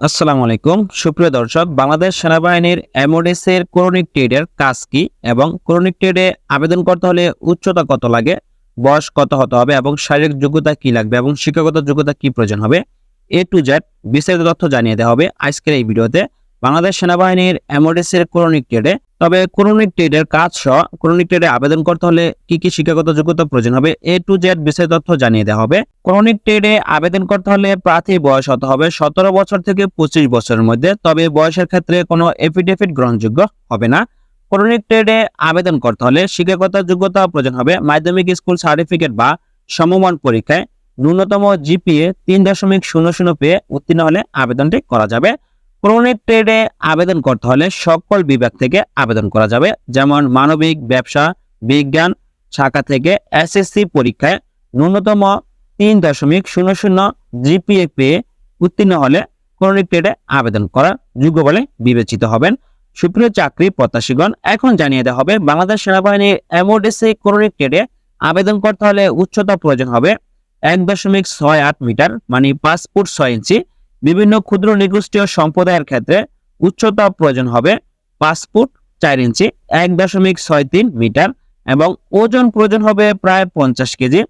আসসালামু আলাইকুম। সুপ্রিয় দর্শক, বাংলাদেশ সেনাবাহিনীর এমওডিএস এর ক্রনিক ট্রেডের কাজ কি এবং ক্রনিক ট্রেডে আবেদন করতে হলে উচ্চতা কত লাগে, বয়স কত হতে হবে এবং শারীরিক যোগ্যতা কি লাগবে এবং শিক্ষাগত যোগ্যতা কি প্রয়োজন হবে, এ টু জেড বিস্তারিত তথ্য জানিয়ে দেওয়া হবে আজকের এই ভিডিওতে। বাংলাদেশ সেনাবাহিনীর এমওডিএস এর ক্রনিক ট্রেডে তবে ক্রনিক ট্রেডের কাজ সহ ক্রনিক ট্রেডে আবেদন করতে হলে কি কি শিক্ষাগত যোগ্যতা প্রয়োজন হবে এ টু জেড বিস্তারিত তথ্য জানিয়ে দেওয়া হবে। ক্রনিক ট্রেডে আবেদন করতে হলে প্রার্থীর বয়স হতে হবে সতেরো বছর থেকে পঁচিশ বছরের মধ্যে, তবে বয়সের ক্ষেত্রে কোনো এফিডেভিট গ্রহণযোগ্য হবে না। ক্রনিক ট্রেডে আবেদন করতে হলে শিক্ষাগত যোগ্যতা প্রয়োজন হবে মাধ্যমিক স্কুল সার্টিফিকেট বা সমমান পরীক্ষায়। ন্যূনতম জিপিএ তিন দশমিক শূন্য শূন্য পেয়ে উত্তীর্ণ হলে আবেদনটি করা যাবে। ক্রনিক ট্রেডে আবেদন করতে হলে সকল বিভাগ থেকে আবেদন করা যাবে। যেমন মানবিক, ব্যবসা, বিজ্ঞান শাখা থেকে এসএসসি পরীক্ষায় ন্যূনতম তিন দশমিক শূন্য শূন্য জিপিএ পেয়ে উত্তীর্ণ হলে ক্রনিক ট্রেডে আবেদন করা যোগ্য বলে বিবেচিত হবেন। সুপ্রিয় চাকরি প্রত্যাশীগণ, এখন জানিয়ে দেওয়া হবে, বাংলাদেশ সেনাবাহিনীর এমওডিসি ক্রনিক ট্রেডে আবেদন করতে হলে উচ্চতা প্রয়োজন হবে এক দশমিক ছয় আট মিটার মানে পাঁচ ফুট ছয় ইঞ্চি। বিভিন্ন ক্ষুদ্র নিগোষ্ঠীয় সম্প্রদায়ের ক্ষেত্রে উচ্চতা প্রয়োজন হবে পাঁচ ফুট চার ইঞ্চি, এক দশমিক ছয় তিন মিটার এবং ওজন প্রয়োজন হবে প্রায় পঞ্চাশ কেজি।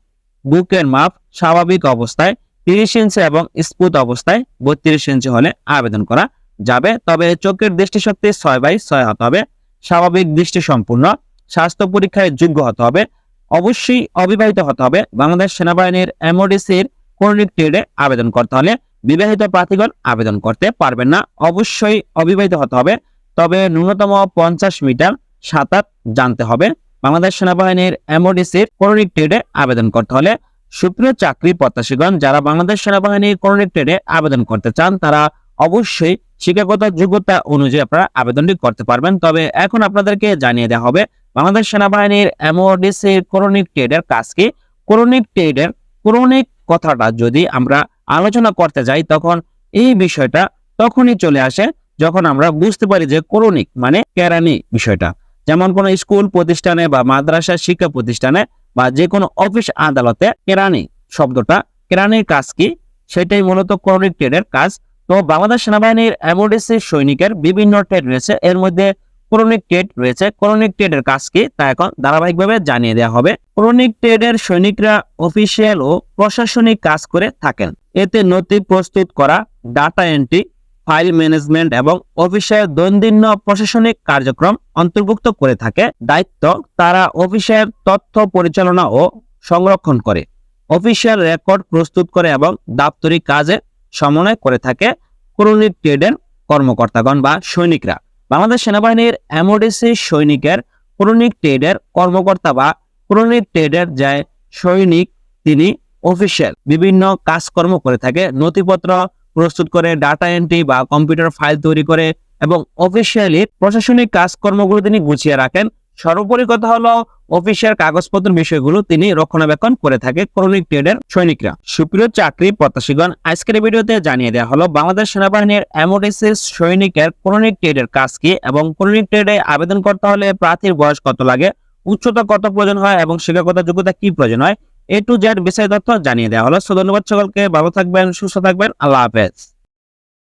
বুকের মাপ স্বাভাবিক অবস্থায় তিরিশ ইঞ্চি এবং স্পুত অবস্থায় বত্রিশ ইঞ্চি হলে আবেদন করা যাবে। তবে চোখের দৃষ্টিশক্তি ছয় বাই ছয় হতে হবে, স্বাভাবিক দৃষ্টি সম্পূর্ণ স্বাস্থ্য পরীক্ষায় যোগ্য হতে হবে, অবশ্যই অবিবাহিত হতে হবে। বাংলাদেশ সেনাবাহিনীর এমওডিসির ক্রনিক ট্রেডে আবেদন করতে হলে বিবাহিত প্রার্থীগণ আবেদন করতে পারবেন না। অবশ্যই অবিবাহিত হতে হবে, তবে ন্যূনতম পঞ্চাশ মিটার সাঁতার জানতে হবে। বাংলাদেশ সেনাবাহিনীর এমওডিসির ক্রনিক ট্রেডে আবেদন করতে হলে সুপ্রিয় চাকরি প্রত্যাশীগণ, যারা বাংলাদেশ সেনাবাহিনীর ক্রনিক ট্রেডে আবেদন করতে চান, তারা অবশ্যই শিক্ষাগত যোগ্যতা অনুযায়ী আপনারা আবেদনটি করতে পারবেন। তবে এখন আপনাদেরকে জানিয়ে দেওয়া হবে, বাংলাদেশ সেনাবাহিনীর এমওডিসির ক্রনিক ট্রেডের কাজ কি? ক্রনিক ট্রেডের ক্রনিক কথাটা যদি আমরা আলোচনা করতে যাই তখন এই বিষয়টা তখনই চলে আসে যখন আমরা বুঝতে পারি যে করণিক মানে কেরানি বিষয়টা। যেমন কোনো স্কুল প্রতিষ্ঠানে বা মাদ্রাসা শিক্ষা প্রতিষ্ঠানে বা যে কোনো অফিস আদালতে কেরানি শব্দটা, কেরানির কাজ কি? সেটাই মূলত করণিক ট্রেডের কাজ। তো বাংলাদেশ সেনাবাহিনীর এমওডিসি সৈনিকের বিভিন্ন ট্রেড রয়েছে। এর মধ্যে ক্রনিক ট্রেড রয়েছে। ক্রনিক ট্রেডের কাজ কি? তা এখন ধারাবাহিকভাবে জানিয়ে দেওয়া হবে। ক্রনিক ট্রেডের সৈনিকরা অফিসিয়াল ও প্রশাসনিক কাজ করে থাকেন। এতে নথি প্রস্তুত করা ডাটা এন্ট্রি ফাইল ম্যানেজমেন্ট এবং অফিসের দৈনন্দিন প্রশাসনিক কার্যক্রম অন্তর্ভুক্ত করে থাকে। দায়িত্ব, তারা অফিসের তথ্য পরিচালনা ও সংরক্ষণ করে অফিসিয়াল রেকর্ড প্রস্তুত করে এবং দাপ্তরিক কাজে সমন্বয় করে থাকে ক্রনিক ট্রেডের কর্মকর্তাগণ বা সৈনিকরা। বাংলাদেশ সেনাবাহিনীর এমওডিসি সৈনিকের ক্রনিক ট্রেডের কর্মকর্তা বা ক্রনিক ট্রেডের যে সৈনিক, তিনি অফিসিয়াল বিভিন্ন কাজকর্ম করে থাকে। নথিপত্র প্রস্তুত করে ডাটা এন্ট্রি বা কম্পিউটার ফাইল তৈরি করে এবং অফিসিয়ালি প্রশাসনিক কাজকর্মগুলো তিনি গুছিয়ে রাখেন। সর্বোপরি কথা হলো, অফিসিয়াল কাগজপত্র বিষয়গুলো তিনি রক্ষণাবেক্ষণ করে থাকে ক্রনিক ট্রেডের সৈনিকরা। সুপ্রিয় চাকরি প্রত্যাশীগণ, আজকের ভিডিওতে জানিয়ে দেওয়া হলো, বাংলাদেশ সেনাবাহিনীর এমওডিসিস সৈনিকের ক্রনিক ট্রেডের কাজ কি এবং ক্রনিক ট্রেডে আবেদন করতে হলে প্রার্থীর বয়স কত লাগে, উচ্চতা কত প্রয়োজন হয় এবং শিক্ষাগত যোগ্যতা কি প্রয়োজন হয় এ টু জেড বিষয় তথ্য জানিয়ে দেওয়া হলো। ধন্যবাদ সকলকে, ভালো থাকবেন, সুস্থ থাকবেন, আল্লাহ হাফেজ।